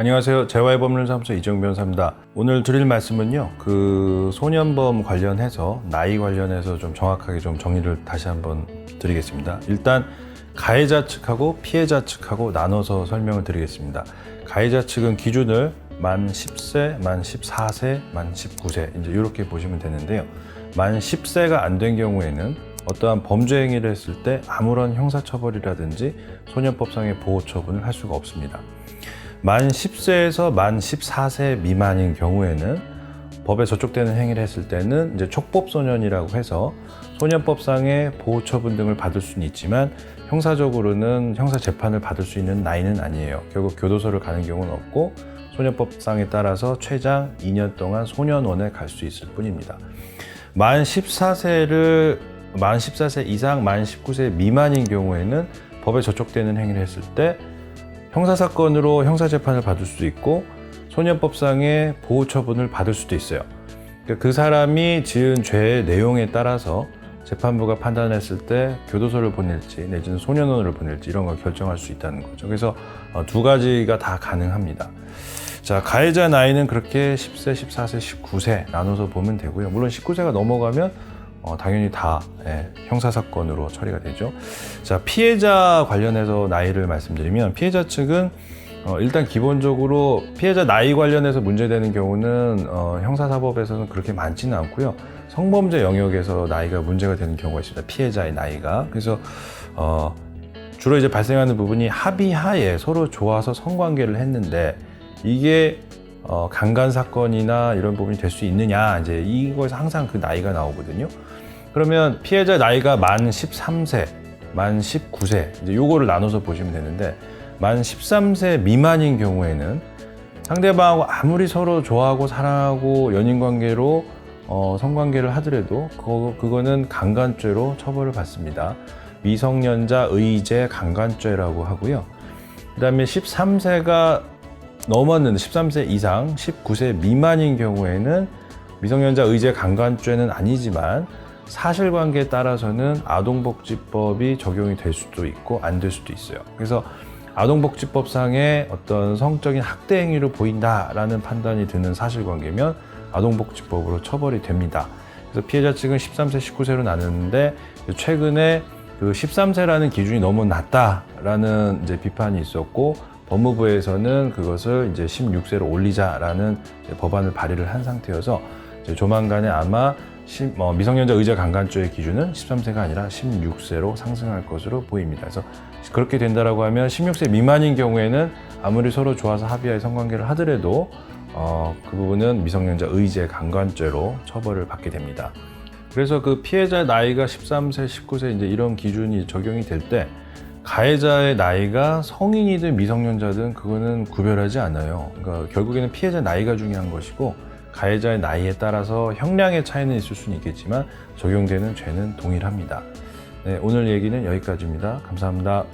안녕하세요. 재화의 법률사무소 이정 변호사입니다. 오늘 드릴 말씀은요, 그 소년범 관련해서 나이 관련해서 좀 정확하게 좀 정리를 다시 한번 드리겠습니다. 일단 가해자 측하고 피해자 측하고 나눠서 설명을 드리겠습니다. 가해자 측은 기준을 만 10세, 만 14세, 만 19세 이제 이렇게 보시면 되는데요. 만 10세가 안 된 경우에는 어떠한 범죄 행위를 했을 때 아무런 형사처벌이라든지 소년법상의 보호 처분을 할 수가 없습니다. 만 10세에서 만 14세 미만인 경우에는 법에 저촉되는 행위를 했을 때는 이제 촉법소년이라고 해서 소년법상의 보호처분 등을 받을 수는 있지만 형사적으로는 형사 재판을 받을 수 있는 나이는 아니에요. 결국 교도소를 가는 경우는 없고 소년법상에 따라서 최장 2년 동안 소년원에 갈 수 있을 뿐입니다. 만 14세를 만 14세 이상 만 19세 미만인 경우에는 법에 저촉되는 행위를 했을 때 형사사건으로 형사재판을 받을 수도 있고 소년법상의 보호 처분을 받을 수도 있어요. 그러니까 그 사람이 지은 죄의 내용에 따라서 재판부가 판단했을 때 교도소를 보낼지 내지는 소년원을 보낼지 이런 걸 결정할 수 있다는 거죠. 그래서 어, 두 가지가 다 가능합니다. 자, 가해자 나이는 그렇게 10세, 14세, 19세 나눠서 보면 되고요. 물론 19세가 넘어가면 어, 당연히 다 예, 형사사건으로 처리가 되죠. 자, 피해자 관련해서 나이를 말씀드리면 피해자 측은 어, 일단 기본적으로 피해자 나이 관련해서 문제되는 경우는 어, 형사사법에서는 그렇게 많지는 않고요. 성범죄 영역에서 나이가 문제가 되는 경우가 있습니다. 피해자의 나이가. 그래서 어, 주로 이제 발생하는 부분이 합의하에 서로 좋아서 성관계를 했는데 이게 어, 강간 사건이나 이런 부분이 될 수 있느냐 이제 이거에서 항상 그 나이가 나오거든요. 그러면 피해자 나이가 만 13세, 만 19세 이제 요거를 나눠서 보시면 되는데 만 13세 미만인 경우에는 상대방하고 아무리 서로 좋아하고 사랑하고 연인 관계로 어, 성관계를 하더라도 그거, 그거는 강간죄로 처벌을 받습니다. 미성년자 의제 강간죄라고 하고요. 그 다음에 13세가 넘었는데 13세 이상 19세 미만인 경우에는 미성년자 의제 강간죄는 아니지만 사실관계에 따라서는 아동복지법이 적용이 될 수도 있고 안 될 수도 있어요. 그래서 아동복지법상의 어떤 성적인 학대 행위로 보인다라는 판단이 드는 사실관계면 아동복지법으로 처벌이 됩니다. 그래서 피해자 측은 13세, 19세로 나눴는데 최근에 그 13세라는 기준이 너무 낮다라는 이제 비판이 있었고 법무부에서는 그것을 이제 16세로 올리자라는 법안을 발의를 한 상태여서 조만간에 아마 시- 어, 미성년자 의제 강간죄의 기준은 13세가 아니라 16세로 상승할 것으로 보입니다. 그래서 그렇게 된다라고 하면 16세 미만인 경우에는 아무리 서로 좋아서 합의하에 성관계를 하더라도 어, 그 부분은 미성년자 의제 강간죄로 처벌을 받게 됩니다. 그래서 그 피해자 나이가 13세, 19세 이제 이런 기준이 적용이 될 때 가해자의 나이가 성인이든 미성년자든 그거는 구별하지 않아요. 그러니까 결국에는 피해자 나이가 중요한 것이고 가해자의 나이에 따라서 형량의 차이는 있을 수는 있겠지만 적용되는 죄는 동일합니다. 네, 오늘 얘기는 여기까지입니다. 감사합니다.